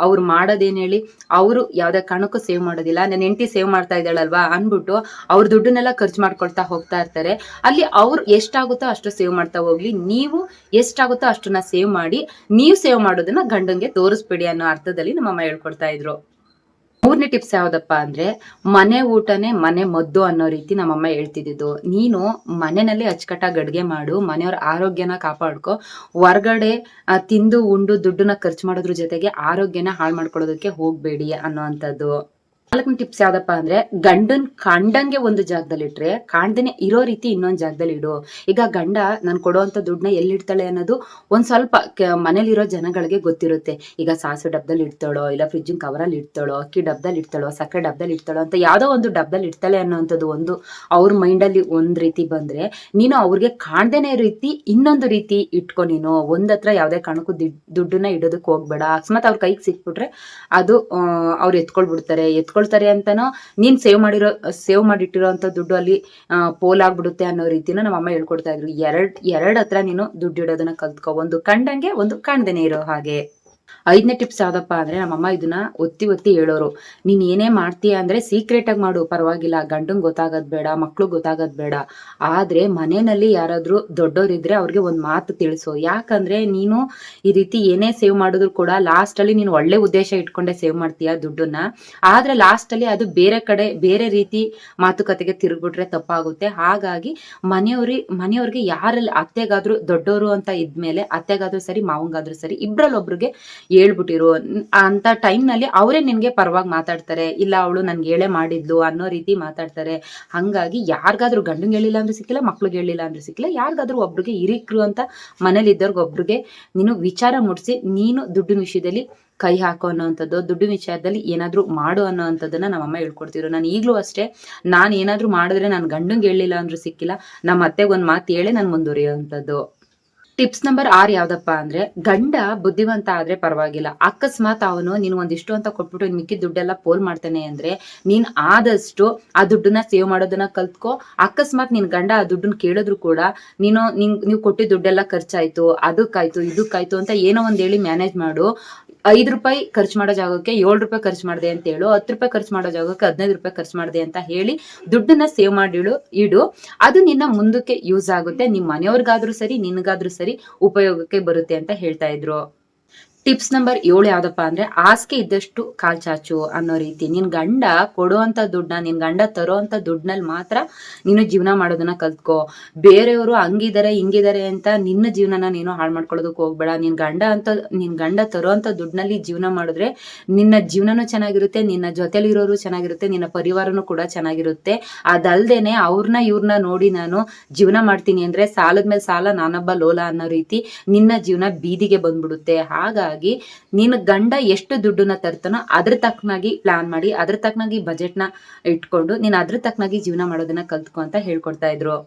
ಅವ್ರು ಮಾಡೋದೇನ್ ಹೇಳಿ, ಅವರು ಯಾವ್ದೇ ಕಾರಣಕ್ಕೂ ಸೇವ್ ಮಾಡೋದಿಲ್ಲ ನನ್ನ ಹೆಂಡತಿ ಸೇವ್ ಮಾಡ್ತಾ ಇದ್ದಾಳಲ್ವಾ? ಅಂದ್ಬಿಟ್ಟು ಅವ್ರ ದುಡ್ಡನ್ನೆಲ್ಲ ಖರ್ಚು ಮಾಡ್ಕೊಳ್ತಾ ಹೋಗ್ತಾ ಇರ್ತಾರೆ. ಅಲ್ಲಿ ಅವ್ರು ಎಷ್ಟಾಗುತ್ತೋ ಅಷ್ಟು ಸೇವ್ ಮಾಡ್ತಾ ಹೋಗ್ಲಿ, ನೀವು ಎಷ್ಟಾಗುತ್ತೋ ಅಷ್ಟನ್ನ ಸೇವ್ ಮಾಡಿ, ನೀವು ಸೇವ್ ಮಾಡೋದನ್ನ ಗಂಡಂಗೆ ತೋರಿಸ್ಬೇಡಿ ಅನ್ನೋ ಅರ್ಥದಲ್ಲಿ ನಮ್ಮಮ್ಮ ಹೇಳ್ಕೊಡ್ತಾ ಇದ್ರು. ಮೂರನೇ ಟಿಪ್ಸ್ ಯಾವ್ದಪ್ಪ ಅಂದ್ರೆ ಮನೆ ಊಟನೇ ಮನೆ ಮದ್ದು ಅನ್ನೋ ರೀತಿ ನಮ್ಮಮ್ಮ ಹೇಳ್ತಿದ್ದು ನೀನು ಮನೆಯಲ್ಲಿ ಅಚ್ಚುಕಟ್ಟಾಗಿ ಅಡ್ಗೆ ಮಾಡು, ಮನೆಯವ್ರ ಆರೋಗ್ಯನ ಕಾಪಾಡ್ಕೊ, ಹೊರ್ಗಡೆ ತಿಂದು ಉಂಡು ದುಡ್ಡನ್ನ ಖರ್ಚು ಮಾಡೋದ್ರ ಜೊತೆಗೆ ಆರೋಗ್ಯನ ಹಾಳು ಮಾಡ್ಕೊಳ್ಳೋದಕ್ಕೆ ಹೋಗ್ಬೇಡಿ ಅನ್ನೋವಂಥದ್ದು ನಾಲ್ಕನೇ ಟಿಪ್ಸ್ ಯಾವ್ದಪ್ಪ ಅಂದ್ರೆ ಗಂಡನ್ ಕಂಡಂಗೆ ಒಂದು ಜಾಗದಲ್ಲಿ ಇಟ್ರೆ ಕಾಣ್ದೇನೆ ಇರೋ ರೀತಿ ಇನ್ನೊಂದ್ ಜಾಗದಲ್ಲಿ ಇಡು. ಈಗ ಗಂಡ ನಾನು ಕೊಡುವಂತ ದುಡ್ಡನ್ನ ಎಲ್ಲಿಡ್ತಾಳೆ ಅನ್ನೋದು ಒಂದ್ ಸ್ವಲ್ಪ ಮನೇಲಿರೋ ಜನಗಳಿಗೆ ಗೊತ್ತಿರುತ್ತೆ. ಈಗ ಸಾಸಿವೆ ಡಬ್ಬದಲ್ಲಿ ಇಡ್ತಾಳೋ, ಇಲ್ಲ ಫ್ರಿಜ್ಜಿನ ಕವರಲ್ಲಿ ಇಡ್ತಾಳೋ, ಅಕ್ಕಿ ಡಬ್ಬದಲ್ಲಿ ಇಡ್ತಾಳೋ, ಸಕ್ಕರೆ ಡಬ್ಬದಲ್ಲಿ ಇಡ್ತಾಳೋ ಅಂತ ಯಾವ್ದೋ ಒಂದು ಡಬ್ಬದಲ್ಲಿ ಇಡ್ತಾಳೆ ಅನ್ನೋಂಥದ್ದು ಒಂದು ಅವ್ರ ಮೈಂಡಲ್ಲಿ ಒಂದ್ ರೀತಿ ಬಂದ್ರೆ ನೀನು ಅವ್ರಿಗೆ ಕಾಣ್ದೇನೆ ರೀತಿ ಇನ್ನೊಂದು ರೀತಿ ಇಟ್ಕೊ ನೀನು. ಒಂದತ್ರ ಯಾವ್ದೇ ಕಾರಣಕ್ಕೂ ದಿಡ್- ದುಡ್ಡನ್ನ ಇಡೋದಕ್ಕೆ ಹೋಗ್ಬೇಡ. ಅಕಸ್ಮಾತ್ ಅವ್ರ ಕೈಗೆ ಸಿಕ್ಬಿಟ್ರೆ ಅದು ಅವ್ರು ಎತ್ಕೊಳ್ಬಿಡ್ತಾರೆ. ಎತ್ಕೊಳ್ತಾರೆ ಅಂತನೋ, ನೀನ್ ಸೇವ್ ಮಾಡಿರೋ ಸೇವ್ ಮಾಡಿಟ್ಟಿರೋ ಅಂತ ದುಡ್ಡು ಅಲ್ಲಿ ಪೋಲ್ ಆಗ್ಬಿಡುತ್ತೆ ಅನ್ನೋ ರೀತಿನ ನಮ್ಮ ಅಮ್ಮ ಹೇಳ್ಕೊಡ್ತಾ ಇದ್ರು. ಎರಡ್ ಎರಡ್ ಹತ್ರ ನೀನು ದುಡ್ಡು ಇಡೋದನ್ನ ಕಲ್ತ್ಕೊ. ಒಂದು ಕಂಡಂಗೆ ಒಂದು ಕಾಣ್ದೇನೆ ಇರೋ ಹಾಗೆ. ಐದನೇ ಟಿಪ್ಸ್ ಯಾವ್ದಪ್ಪ ಅಂದ್ರೆ ನಮ್ಮಮ್ಮ ಇದನ್ನ ಒತ್ತಿ ಒತ್ತಿ ಹೇಳೋರು. ನೀನ್ ಏನೇ ಮಾಡ್ತೀಯ ಅಂದ್ರೆ ಸೀಕ್ರೆಟ್ ಆಗಿ ಮಾಡು, ಪರವಾಗಿಲ್ಲ. ಗಂಡಂಗ್ ಗೊತ್ತಾಗದ್ ಬೇಡ ಮಕ್ಳು ಗೊತ್ತಾಗದ್ ಬೇಡ. ಆದ್ರೆ ಮನೆಯಲ್ಲಿ ಯಾರಾದ್ರೂ ದೊಡ್ಡೋರಿದ್ರೆ ಅವ್ರಿಗೆ ಒಂದ್ ಮಾತು ತಿಳಿಸು. ಯಾಕಂದ್ರೆ ನೀನು ಈ ರೀತಿ ಏನೇ ಸೇವ್ ಮಾಡಿದ್ರು ಕೂಡ ಲಾಸ್ಟ್ ಅಲ್ಲಿ ನೀನು ಒಳ್ಳೆ ಉದ್ದೇಶ ಇಟ್ಕೊಂಡೆ ಸೇವ್ ಮಾಡ್ತೀಯ ದುಡ್ಡನ್ನ. ಆದ್ರೆ ಲಾಸ್ಟ್ ಅಲ್ಲಿ ಅದು ಬೇರೆ ಕಡೆ, ಬೇರೆ ರೀತಿ ಮಾತುಕತೆಗೆ ತಿರುಗ್ಬಿಟ್ರೆ ತಪ್ಪಾಗುತ್ತೆ. ಹಾಗಾಗಿ ಮನೆಯವ್ರಿ, ಮನೆಯವ್ರಿಗೆ ಯಾರಲ್ಲಿ ಅತ್ತೆಗಾದ್ರೂ ದೊಡ್ಡವರು ಅಂತ ಇದ್ಮೇಲೆ, ಅತ್ತೆಗಾದ್ರೂ ಸರಿ, ಮಾವಂಗಾದ್ರೂ ಸರಿ, ಇಬ್ರಲ್ಲೊಬ್ರಿಗೆ ಹೇಳ್ಬಿಟ್ಟಿರು. ಅಂತ ಟೈಮ್ನಲ್ಲಿ ನಲ್ಲಿ ಅವರೇ ನಿನ್ಗೆ ಪರವಾಗಿ ಮಾತಾಡ್ತಾರೆ. ಇಲ್ಲ, ಅವಳು ನನ್ಗೆ ಹೇಳೇ ಮಾಡಿದ್ಲು ಅನ್ನೋ ರೀತಿ ಮಾತಾಡ್ತಾರೆ. ಹಂಗಾಗಿ ಯಾರಿಗಾದ್ರೂ ಗಂಡಂಗೆ ಹೇಳಿಲ್ಲ ಅಂದ್ರೆ ಸಿಕ್ಕಿಲ್ಲ, ಮಕ್ಳಿಗೆ ಹೇಳಿಲ್ಲ ಅಂದ್ರೆ ಸಿಕ್ಕಿಲ್ಲ, ಯಾರಿಗಾದ್ರೂ ಒಬ್ರಿಗೆ ಇರಿಕ್ರು ಅಂತ ಮನೇಲಿ ಇದ್ದವ್ರಿಗೆ ಒಬ್ರಿಗೆ ನೀನು ವಿಚಾರ ಮುಟ್ಸಿ ನೀನು ದುಡ್ಡಿನ ವಿಷಯದಲ್ಲಿ ಕೈ ಹಾಕೋ ಅನ್ನೋವಂಥದ್ದು ದುಡ್ಡು ವಿಚಾರದಲ್ಲಿ ಏನಾದರೂ ಮಾಡು ಅನ್ನೋವಂಥದ್ದನ್ನ ನಮ್ಮಮ್ಮ ಹೇಳ್ಕೊಡ್ತಿದ್ರು. ನಾನು ಈಗಲೂ ಅಷ್ಟೇ, ನಾನು ಏನಾದರೂ ಮಾಡಿದ್ರೆ ನಾನು ಗಂಡಂಗೆ ಹೇಳಿಲ್ಲ ಅಂದ್ರೂ ಸಿಕ್ಕಿಲ್ಲ ನಮ್ಮ ಅತ್ತೆಗೆ ಒಂದು ಮಾತು ಹೇಳಿ ನಾನು ಮುಂದುವರಿಯುವಂಥದ್ದು. ಟಿಪ್ಸ್ ನಂಬರ್ ಆರ್ ಯಾವ್ದಪ್ಪ ಅಂದ್ರೆ, ಗಂಡ ಬುದ್ಧಿವಂತ ಆದ್ರೆ ಪರವಾಗಿಲ್ಲ. ಅಕಸ್ಮಾತ್ ಅವನು, ನೀನು ಒಂದಿಷ್ಟು ಅಂತ ಕೊಟ್ಬಿಟ್ಟು ಮಿಕ್ಕಿ ದುಡ್ಡೆಲ್ಲ ಪೋಲ್ ಮಾಡ್ತಾನೆ ಅಂದ್ರೆ, ನೀನ್ ಆದಷ್ಟು ಆ ದುಡ್ಡನ್ನ ಸೇವ್ ಮಾಡೋದನ್ನ ಕಲ್ತ್ಕೋ. ಅಕಸ್ಮಾತ್ ನಿನ್ ಗಂಡ ಆ ದುಡ್ಡನ್ನ ಕೇಳಿದ್ರು ಕೂಡ, ನೀನು, ನಿನ್, ನೀವು ಕೊಟ್ಟಿದ್ದ ದುಡ್ಡೆಲ್ಲ ಖರ್ಚಾಯ್ತು, ಅದಕ್ಕಾಯ್ತು, ಇದಕ್ಕಾಯ್ತು ಅಂತ ಏನೋ ಒಂದ್ ಹೇಳಿ ಮ್ಯಾನೇಜ್ ಮಾಡು. ಐದು ರೂಪಾಯಿ ಖರ್ಚು ಮಾಡೋ ಜಾಗಕ್ಕೆ ಏಳು ರೂಪಾಯಿ ಖರ್ಚು ಮಾಡಿದೆ ಅಂತ ಹೇಳು, ಹತ್ತು ರೂಪಾಯಿ ಖರ್ಚು ಮಾಡೋ ಜಾಗಕ್ಕೆ ಹದಿನೈದು ರೂಪಾಯಿ ಖರ್ಚು ಮಾಡಿದೆ ಅಂತ ಹೇಳಿ ದುಡ್ಡನ್ನ ಸೇವ್ ಮಾಡಿಡು ಇಡು. ಅದು ನಿನ್ನ ಮುಂದಕ್ಕೆ ಯೂಸ್ ಆಗುತ್ತೆ. ನಿಮ್ ಮನೆಯವ್ರಿಗಾದ್ರೂ ಸರಿ, ನಿನ್ಗಾದ್ರೂ ಸರಿ ಉಪಯೋಗಕ್ಕೆ ಬರುತ್ತೆ ಅಂತ ಹೇಳ್ತಾ ಇದ್ರು. ಟಿಪ್ಸ್ ನಂಬರ್ ಏಳು ಯಾವ್ದಪ್ಪ ಅಂದ್ರೆ ಆಸ್ಕೆ ಇದ್ದಷ್ಟು ಕಾಲ್ ಚಾಚು ಅನ್ನೋ ರೀತಿ. ನಿನ್ ಗಂಡ ಕೊಡುವಂತ ದುಡ್ಡನ್ನ ನಿನ್ ಗಂಡ ತರುವಂತ ದುಡ್ಡಲ್ಲಿ ಮಾತ್ರ ನೀನು ಜೀವನ ಮಾಡೋದನ್ನ ಕಲ್ತ್ಕೋ. ಬೇರೆಯವರು ಹಂಗಿದಾರೆ, ಹಿಂಗಿದಾರೆ ಅಂತ ನಿನ್ನ ಜೀವನನ ನೀನು ಹಾಳು ಮಾಡ್ಕೊಳ್ಳೋದಕ್ಕೆ ಹೋಗ್ಬೇಡ. ನಿನ್ ಗಂಡ ಅಂತ, ನಿನ್ ಗಂಡ ತರುವಂತ ದುಡ್ಡಿನಲ್ಲಿ ಜೀವನ ಮಾಡಿದ್ರೆ ನಿನ್ನ ಜೀವನನು ಚೆನ್ನಾಗಿರುತ್ತೆ, ನಿನ್ನ ಜೊತೆಲಿರೋರು ಚೆನ್ನಾಗಿರುತ್ತೆ, ನಿನ್ನ ಪರಿವಾರನು ಕೂಡ ಚೆನ್ನಾಗಿರುತ್ತೆ. ಅದಲ್ದೇನೆ ಅವ್ರನ್ನ ಇವ್ರನ್ನ ನೋಡಿ ನಾನು ಜೀವನ ಮಾಡ್ತೀನಿ ಅಂದ್ರೆ ಸಾಲದ ಮೇಲೆ ಸಾಲ ನಾನೊಬ್ಬ ಲೋಲ ಅನ್ನೋ ರೀತಿ ನಿನ್ನ ಜೀವನ ಬೀದಿಗೆ ಬಂದ್ಬಿಡುತ್ತೆ. ಹಾಗಾಗಿ ನಿನ್ನ ಗಂಡ ಎಷ್ಟು ದುಡ್ಡನ್ನ ತರ್ತಾನೋ ಅದ್ರ ತಕ್ಕನಾಗಿ ಪ್ಲಾನ್ ಮಾಡಿ, ಅದ್ರ ತಕ್ಕನಾಗಿ ಬಜೆಟ್ನ ಇಟ್ಕೊಂಡು ನೀನು ಅದ್ರ ತಕ್ಕನಾಗಿ ಜೀವನ ಮಾಡೋದನ್ನ ಕಲ್ತ್ಕೊ ಅಂತ ಹೇಳ್ಕೊಡ್ತಾ ಇದ್ರು.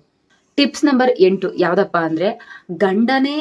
ಟಿಪ್ಸ್ ನಂಬರ್ ಎಂಟು, ಯಾವ್ದಪ್ಪ ಅಂದ್ರೆ, ಗಂಡನೇ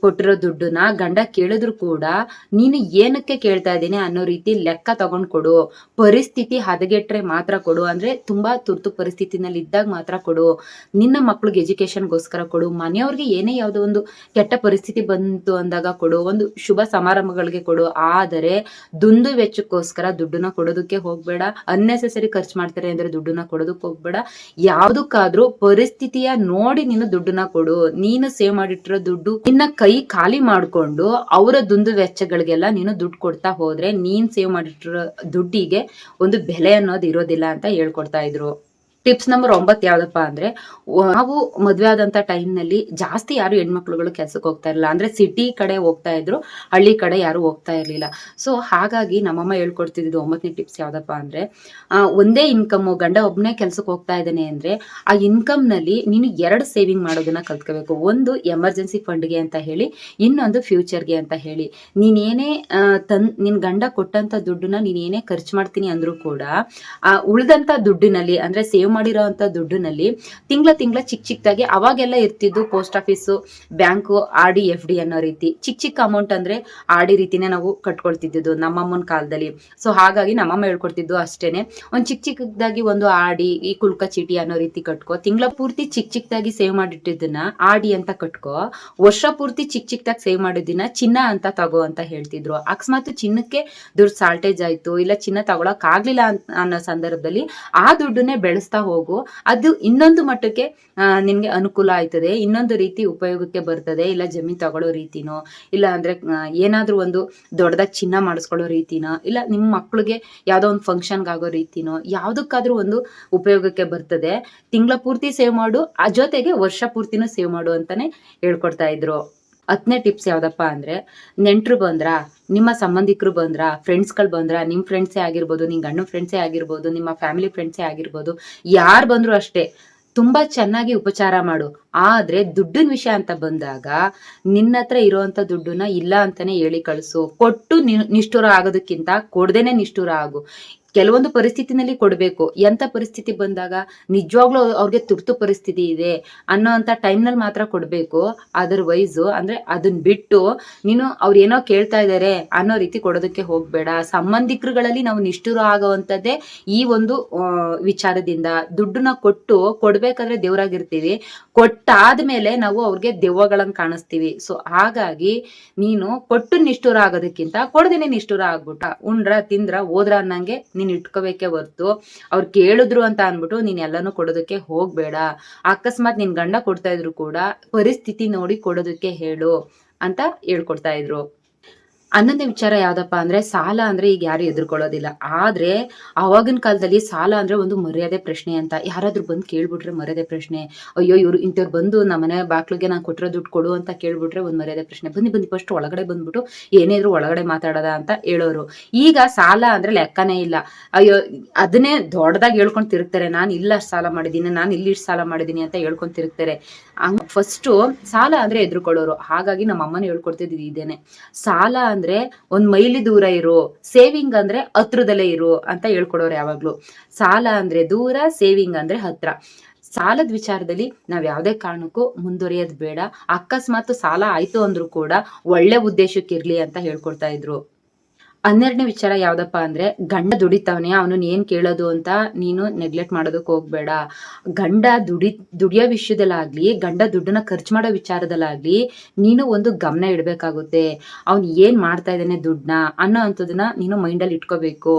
ಕೊಟ್ಟಿರೋ ದುಡ್ಡನ್ನ, ಗಂಡ ಕೇಳಿದ್ರು ಕೂಡ ನೀನು ಏನಕ್ಕೆ ಕೇಳ್ತಾ ಇದ್ದೀನಿ ಅನ್ನೋ ರೀತಿ ಲೆಕ್ಕ ತಗೊಂಡ್ ಕೊಡು. ಪರಿಸ್ಥಿತಿ ಹದಗೆಟ್ರೆ ಮಾತ್ರ ಕೊಡು. ಅಂದ್ರೆ ತುಂಬಾ ತುರ್ತು ಪರಿಸ್ಥಿತಿನಲ್ಲಿ ಇದ್ದಾಗ ಮಾತ್ರ ಕೊಡು. ನಿನ್ನ ಮಕ್ಳಿಗೆ ಎಜುಕೇಶನ್ಗೋಸ್ಕರ ಕೊಡು. ಮನೆಯವ್ರಿಗೆ ಏನೇ ಯಾವುದೋ ಒಂದು ಕೆಟ್ಟ ಪರಿಸ್ಥಿತಿ ಬಂತು ಅಂದಾಗ ಕೊಡು. ಒಂದು ಶುಭ ಸಮಾರಂಭಗಳಿಗೆ ಕೊಡು. ಆದರೆ ದುಂದು ವೆಚ್ಚಕ್ಕೋಸ್ಕರ ದುಡ್ಡನ್ನ ಕೊಡೋದಕ್ಕೆ ಹೋಗ್ಬೇಡ. ಅನ್ನೆಸೆಸರಿ ಖರ್ಚು ಮಾಡ್ತಾರೆ ಅಂದ್ರೆ ದುಡ್ಡನ್ನ ಕೊಡೋದಕ್ಕೆ ಹೋಗ್ಬೇಡ. ಯಾವ್ದಕ್ಕಾದ್ರೂ ಪರಿಸ್ಥಿತಿಯ ನೋಡಿ ನೀನು ದುಡ್ಡನ್ನ ಕೊಡು. ನೀನು ಸೇವ್ ಮಾಡಿಟ್ಟಿರೋ ದುಡ್ಡು ನಿನ್ನ ಕೈ ಖಾಲಿ ಮಾಡ್ಕೊಂಡು ಅವರ ದುಂದು ವೆಚ್ಚಗಳಿಗೆಲ್ಲ ನೀನು ದುಡ್ಡು ಕೊಡ್ತಾ ಹೋದ್ರೆ ನೀನ್ ಸೇವ್ ಮಾಡಿಟ್ಟಿರೋ ದುಡ್ಡಿಗೆ ಒಂದು ಬೆಲೆ ಅನ್ನೋದು ಇರೋದಿಲ್ಲ ಅಂತ ಹೇಳ್ಕೊಡ್ತಾ ಇದ್ರು. ಟಿಪ್ಸ್ ನಂಬರ್ ಒಂಬತ್ತು ಯಾವ್ದಪ್ಪ ಅಂದ್ರೆ ನಾವು ಮದ್ವೆ ಆದಂತ ಟೈಮ್ನಲ್ಲಿ ನಲ್ಲಿ ಜಾಸ್ತಿ ಯಾರು ಹೆಣ್ಮಕ್ಳುಗಳು ಕೆಲ್ಸಕ್ಕೆ ಹೋಗ್ತಾ ಇರಲಿಲ್ಲ. ಅಂದ್ರೆ ಸಿಟಿ ಕಡೆ ಹೋಗ್ತಾ ಇದ್ರು, ಹಳ್ಳಿ ಕಡೆ ಯಾರು ಹೋಗ್ತಾ ಇರ್ಲಿಲ್ಲ. ಸೊ ಹಾಗಾಗಿ ನಮ್ಮಮ್ಮ ಹೇಳ್ಕೊಡ್ತಿದ್ದು ಒಂಬತ್ತನೇ ಟಿಪ್ಸ್ ಯಾವ್ದಪ್ಪ ಅಂದ್ರೆ ಒಂದೇ ಇನ್ಕಮ್ ಗಂಡ ಒಬ್ಬನೇ ಕೆಲ್ಸಕ್ಕೆ ಹೋಗ್ತಾ ಇದ್ದಾನೆ ಅಂದ್ರೆ, ಆ ಇನ್ಕಮ್ನಲ್ಲಿ ನೀನು ಎರಡು ಸೇವಿಂಗ್ ಮಾಡೋದನ್ನ ಕಲ್ತ್ಕೋಬೇಕು. ಒಂದು ಎಮರ್ಜೆನ್ಸಿ ಫಂಡ್ಗೆ ಅಂತ ಹೇಳಿ, ಇನ್ನೊಂದು ಫ್ಯೂಚರ್ಗೆ ಅಂತ ಹೇಳಿ. ನೀನೇನೇ ತನ್, ನಿನ್ ಗಂಡ ಕೊಟ್ಟಂತ ದುಡ್ಡನ್ನ ನೀನೇನೇ ಖರ್ಚು ಮಾಡ್ತೀನಿ ಅಂದ್ರೂ ಕೂಡ, ಆ, ಉಳ್ದಂತ ದುಡ್ಡಿನಲ್ಲಿ, ಅಂದ್ರೆ ಸೇವ್ ಮಾಡಿರೋ ಅಂತ ದುಡ್ಡಿನಲ್ಲಿ ತಿಂಗಳ ತಿಂಗಳ ಚಿಕ್ಕ ಚಿಕ್ಕದಾಗಿ ಅವಾಗೆಲ್ಲ ಇರ್ತಿದ್ದು post office, bank, R D, F D ಅನ್ನೋ ರೀತಿ. ಚಿಕ್ಕ ಚಿಕ್ಕ ಅಮೌಂಟ್ ಅಂದ್ರೆ ಆರ್ ಡಿ ರೀತಿನೇ ನಾವು ಕಟ್ಕೊಳ್ತಿದ್ದು ನಮ್ಮಮ್ಮನ ಕಾಲದಲ್ಲಿ. ಸೊ ಹಾಗಾಗಿ ನಮ್ಮಮ್ಮ ಹೇಳ್ಕೊಡ್ತಿದ್ದು ಅಷ್ಟೇನೆ. ಒಂದು ಚಿಕ್ಕ ಚಿಕ್ಕದಾಗಿ ಒಂದು ಆರ್ ಡಿ, ಈ ಕುಲ್ಕ ಚೀಟಿ ಅನ್ನೋ ರೀತಿ ಕಟ್ಕೋ. ತಿಂಗಳ ಪೂರ್ತಿ ಚಿಕ್ಕ ಚಿಕ್ಕದಾಗಿ ಸೇವ್ ಮಾಡಿಟ್ಟಿದ್ದನ್ನ ಆರ್ ಡಿ ಅಂತ ಕಟ್ಕೋ. ವರ್ಷ ಪೂರ್ತಿ ಚಿಕ್ಕ ಚಿಕ್ಕದಾಗಿ ಸೇವ್ ಮಾಡಿದ್ದನ್ನ ಚಿನ್ನ ಅಂತ ತಗೋ ಅಂತ ಹೇಳ್ತಿದ್ರು. ಅಕಸ್ಮಾತ್ ಚಿನ್ನಕ್ಕೆ ದುಡ್ಡು ಸಾಲ್ಟೇಜ್ ಆಯ್ತು, ಇಲ್ಲ ಚಿನ್ನ ತಗೊಳಕ್ ಆಗ್ಲಿಲ್ಲ ಅನ್ನೋ ಸಂದರ್ಭದಲ್ಲಿ ಆ ದುಡ್ಡನ್ನೇ ಬೆಳೆಸ್ತಾ ಹೋಗು. ಅದು ಇನ್ನೊಂದು ಮಟ್ಟಕ್ಕೆ ನಿನ್ಗೆ ಅನುಕೂಲ ಆಯ್ತದೆ. ಇನ್ನೊಂದು ರೀತಿ ಉಪಯೋಗಕ್ಕೆ ಬರ್ತದೆ. ಇಲ್ಲ ಜಮೀನ್ ತಗೊಳ್ಳೋ ರೀತಿನೋ, ಇಲ್ಲ ಅಂದ್ರೆ ಏನಾದ್ರೂ ಒಂದು ದೊಡ್ಡದಾಗಿ ಚಿನ್ನ ಮಾಡಿಸ್ಕೊಳ್ಳೋ ರೀತಿನೋ, ಇಲ್ಲ ನಿಮ್ಮ ಮಕ್ಳಿಗೆ ಯಾವ್ದೋ ಒಂದು ಫಂಕ್ಷನ್ಗೆ ಆಗೋ ರೀತಿನೋ, ಯಾವ್ದಕ್ಕಾದ್ರೂ ಒಂದು ಉಪಯೋಗಕ್ಕೆ ಬರ್ತದೆ. ತಿಂಗಳ ಪೂರ್ತಿ ಸೇವ್ ಮಾಡು. ಆ ಜೊತೆಗೆ ವರ್ಷ ಪೂರ್ತಿನೂ ಸೇವ್ ಮಾಡು ಅಂತಾನೆ ಹೇಳ್ಕೊಡ್ತಾ ಇದ್ರು. ಹತ್ತನೇ ಟಿಪ್ಸ್ ಯಾವ್ದಪ್ಪ ಅಂದ್ರೆ, ನೆಂಟರು ಬಂದ್ರ, ನಿಮ್ಮ ಸಂಬಂಧಿಕರು ಬಂದ್ರ ಫ್ರೆಂಡ್ಸ್ಗಳು ಬಂದ್ರ, ನಿಮ್ ಫ್ರೆಂಡ್ಸೇ ಆಗಿರ್ಬೋದು, ನಿಮ್ ಗಂಡು ಫ್ರೆಂಡ್ಸೇ ಆಗಿರ್ಬೋದು, ನಿಮ್ಮ ಫ್ಯಾಮಿಲಿ ಫ್ರೆಂಡ್ಸೇ ಆಗಿರ್ಬೋದು, ಯಾರು ಬಂದ್ರು ಅಷ್ಟೇ, ತುಂಬಾ ಚೆನ್ನಾಗಿ ಉಪಚಾರ ಮಾಡು. ಆದ್ರೆ ದುಡ್ಡಿನ ವಿಷಯ ಅಂತ ಬಂದಾಗ ನಿನ್ನ ಹತ್ರ ಇರುವಂತ ದುಡ್ಡನ್ನ ಇಲ್ಲ ಅಂತಾನೆ ಹೇಳಿ ಕಳಿಸು. ಕೊಟ್ಟು ನಿಷ್ಠುರ ಆಗೋದಕ್ಕಿಂತ ಕೊಡ್ದೇನೆ ನಿಷ್ಠುರ ಆಗು. ಕೆಲವೊಂದು ಪರಿಸ್ಥಿತಿನಲ್ಲಿ ಕೊಡ್ಬೇಕು. ಎಂತ ಪರಿಸ್ಥಿತಿ ಬಂದಾಗ ನಿಜವಾಗ್ಲೂ ಅವ್ರ್- ಅವ್ರಿಗೆ ತುರ್ತು ಪರಿಸ್ಥಿತಿ ಇದೆ ಅನ್ನೋ ಅಂತ ಟೈಮ್ನಲ್ಲಿ ಮಾತ್ರ ಕೊಡ್ಬೇಕು. ಅದರ್ವೈಸ್ ಅಂದ್ರೆ ಅದನ್ನ ಬಿಟ್ಟು ನೀನು ಅವ್ರು ಏನೋ ಕೇಳ್ತಾ ಇದ್ದಾರೆ ಅನ್ನೋ ರೀತಿ ಕೊಡೋದಕ್ಕೆ ಹೋಗ್ಬೇಡ. ಸಂಬಂಧಿಕರುಗಳಲ್ಲಿ ನಾವು ನಿಷ್ಠುರ ಆಗುವಂಥದ್ದೇ ಈ ಒಂದು ವಿಚಾರದಿಂದ. ದುಡ್ಡನ್ನ ಕೊಟ್ಟು ಕೊಡ್ಬೇಕಾದ್ರೆ ದೇವರಾಗಿರ್ತೀವಿ. ಕೊಟ್ಟಾದ್ಮೇಲೆ ನಾವು ಅವ್ರಿಗೆ ದೆವ್ವಗಳನ್ನ ಕಾಣಿಸ್ತೀವಿ. ಸೊ ಹಾಗಾಗಿ ನೀನು ಕೊಟ್ಟು ನಿಷ್ಠುರ ಆಗೋದಕ್ಕಿಂತ ಕೊಡದೇನೆ ನಿಷ್ಠುರ ಆಗ್ಬಿಟ್ಟ ಉಂಡ್ರ, ತಿಂದ್ರ, ಹೋದ್ರ ಅನ್ನಂಗೆ ನೀನ್ ಇಟ್ಕೋಬೇಕೆ ಹೊರ್ತು, ಅವ್ರು ಕೇಳಿದ್ರು ಅಂತ ಅನ್ಬಿಟ್ಟು ನೀನ್ ಎಲ್ಲಾನು ಕೊಡೋದಕ್ಕೆ ಹೋಗ್ಬೇಡ. ಅಕಸ್ಮಾತ್ ನಿನ್ ಗಂಡ ಕೊಡ್ತಾ ಇದ್ರು ಕೂಡ ಪರಿಸ್ಥಿತಿ ನೋಡಿ ಕೊಡೋದಕ್ಕೆ ಹೇಳು ಅಂತ ಹೇಳ್ಕೊಡ್ತಾ ಇದ್ರು. ಹನ್ನೊಂದನೇ ವಿಚಾರ ಯಾವ್ದಪ್ಪ ಅಂದ್ರೆ ಸಾಲ ಅಂದ್ರೆ ಈಗ ಯಾರು ಎದುರ್ಕೊಳ್ಳೋದಿಲ್ಲ. ಆದ್ರೆ ಅವಾಗಿನ ಕಾಲದಲ್ಲಿ ಸಾಲ ಅಂದ್ರೆ ಒಂದು ಮರ್ಯಾದೆ ಪ್ರಶ್ನೆ ಅಂತ. ಯಾರಾದ್ರೂ ಬಂದು ಕೇಳ್ಬಿಟ್ರೆ ಮರ್ಯಾದೆ ಪ್ರಶ್ನೆ. ಅಯ್ಯೋ, ಇವ್ರು ಇಂಥವ್ರು ಬಂದು ನಮ್ಮನೆ ಬಾಕ್ಲಿಗೆ ನಾನು ಕೊಟ್ಟಿರೋ ದುಡ್ಡು ಕೊಡು ಅಂತ ಕೇಳ್ಬಿಟ್ರೆ ಒಂದು ಮರ್ಯಾದೆ ಪ್ರಶ್ನೆ. ಬನ್ನಿ ಬನ್ನಿ ಫಸ್ಟ್ ಒಳಗಡೆ ಬಂದ್ಬಿಟ್ಟು ಏನೇದ್ರು ಒಳಗಡೆ ಮಾತಾಡೋದ ಅಂತ ಹೇಳೋರು. ಈಗ ಸಾಲ ಅಂದ್ರೆ ಲೆಕ್ಕನೇ ಇಲ್ಲ. ಅಯ್ಯೋ, ಅದನ್ನೇ ದೊಡ್ಡದಾಗಿ ಹೇಳ್ಕೊಂಡು ತಿರುಗ್ತಾರೆ. ನಾನು ಇಲ್ಲ ಸಾಲ ಮಾಡಿದ್ದೀನಿ, ನಾನು ಇಲ್ಲಿ ಸಾಲ ಮಾಡಿದ್ದೀನಿ ಅಂತ ಹೇಳ್ಕೊಂಡು ತಿರುಗ್ತಾರೆ. ಫಸ್ಟು ಸಾಲ ಅಂದ್ರೆ ಎದುರುಕೊಳ್ಳೋರು. ಹಾಗಾಗಿ ನಮ್ಮ ಅಮ್ಮನ ಹೇಳ್ಕೊಡ್ತಿದ್ದು ಇದೇನೆ. ಸಾಲ ಅಂದ್ರೆ ಒಂದ್ ಮೈಲಿ ದೂರ ಇರು ಸೇವಿಂಗ್ ಅಂದ್ರೆ ಹತ್ರದಲ್ಲೇ ಇರು ಅಂತ ಹೇಳ್ಕೊಡೋರು ಯಾವಾಗ್ಲೂ. ಸಾಲ ಅಂದ್ರೆ ದೂರ ಸೇವಿಂಗ್ ಅಂದ್ರೆ ಹತ್ರ. ಸಾಲದ ವಿಚಾರದಲ್ಲಿ ನಾವ್ ಯಾವ್ದೇ ಕಾರಣಕ್ಕೂ ಮುಂದುವರಿಯೋದ್ ಬೇಡ. ಅಕಸ್ಮಾತ್ ಸಾಲ ಆಯ್ತು ಅಂದ್ರೂ ಕೂಡ ಒಳ್ಳೆ ಉದ್ದೇಶಕ್ಕಿರ್ಲಿ ಅಂತ ಹೇಳ್ಕೊಡ್ತಾ ಇದ್ರು. ಹನ್ನೆರಡನೇ ವಿಚಾರ ಯಾವ್ದಪ್ಪ ಅಂದ್ರೆ, ಗಂಡ ದುಡಿತಾವನೆ ಅವನು ಏನ್ ಕೇಳೋದು ಅಂತ ನೀನು ನೆಗ್ಲೆಕ್ಟ್ ಮಾಡೋದಕ್ಕೆ ಹೋಗ್ಬೇಡ. ಗಂಡ ದುಡಿ, ದುಡಿಯೋ ವಿಷಯದಲ್ಲಾಗ್ಲಿ, ಗಂಡ ದುಡ್ಡನ್ನ ಖರ್ಚು ಮಾಡೋ ವಿಚಾರದಲ್ಲಾಗ್ಲಿ, ನೀನು ಒಂದು ಗಮನ ಇಡಬೇಕಾಗುತ್ತೆ. ಅವ್ನು ಏನ್ ಮಾಡ್ತಾ ಇದ್ದಾನೆ ದುಡ್ಡನ್ನ ಅನ್ನೋ ಅಂಥದನ್ನ ನೀನು ಮೈಂಡಲ್ಲಿ ಇಟ್ಕೋಬೇಕು.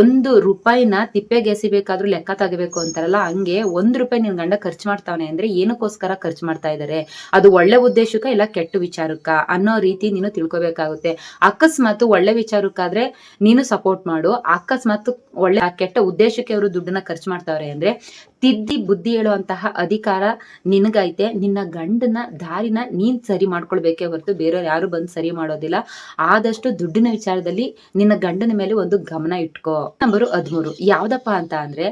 ಒಂದು ರೂಪಾಯಿನ ತಿಪ್ಪೆಗೆ ಎಸಿಬೇಕಾದ್ರೂ ಲೆಕ್ಕ ತಗಬೇಕು ಅಂತಾರಲ್ಲ, ಹಂಗೆ ಒಂದು ರೂಪಾಯಿ ನಿನ್ ಗಂಡ ಖರ್ಚು ಮಾಡ್ತಾವನೆ ಅಂದ್ರೆ ಏನಕ್ಕೋಸ್ಕರ ಖರ್ಚು ಮಾಡ್ತಾ ಇದ್ದಾರೆ ಅದು ಒಳ್ಳೆ ಉದ್ದೇಶಕ್ಕ ಇಲ್ಲ ಕೆಟ್ಟ ವಿಚಾರಕ್ಕ ಅನ್ನೋ ರೀತಿ ನೀನು ತಿಳ್ಕೊಬೇಕಾಗುತ್ತೆ. ಅಕಸ್ಮಾತ್ ಒಳ್ಳೆ ವಿಚಾರಕ್ಕಾದ್ರೆ ನೀನು ಸಪೋರ್ಟ್ ಮಾಡು. ಅಕಸ್ಮಾತ್ ಒಳ್ಳೆ ಕೆಟ್ಟ ಉದ್ದೇಶಕ್ಕೆ ಅವರು ದುಡ್ಡನ್ನ ಖರ್ಚು ಮಾಡ್ತಾವ್ರೆ ಅಂದ್ರೆ ತಿದ್ದಿ ಬುದ್ಧಿ ಹೇಳುವಂತಹ ಅಧಿಕಾರ ನಿನಗೈತೆ. ನಿನ್ನ ಗಂಡನ ದಾರಿನ ನೀನ್ ಸರಿ ಮಾಡ್ಕೊಳ್ಬೇಕೇ ಹೊರತು ಬೇರೆಯವ್ರು ಯಾರು ಬಂದು ಸರಿ ಮಾಡೋದಿಲ್ಲ. ಆದಷ್ಟು ದುಡ್ಡಿನ ವಿಚಾರದಲ್ಲಿ ನಿನ್ನ ಗಂಡನ ಮೇಲೆ ಒಂದು ಗಮನ ಇಟ್ಕೋ. ನಂಬರು ಹದಿಮೂರು. ಯಾವ್ದಪ್ಪ ಅಂತ ಅಂದ್ರೆ,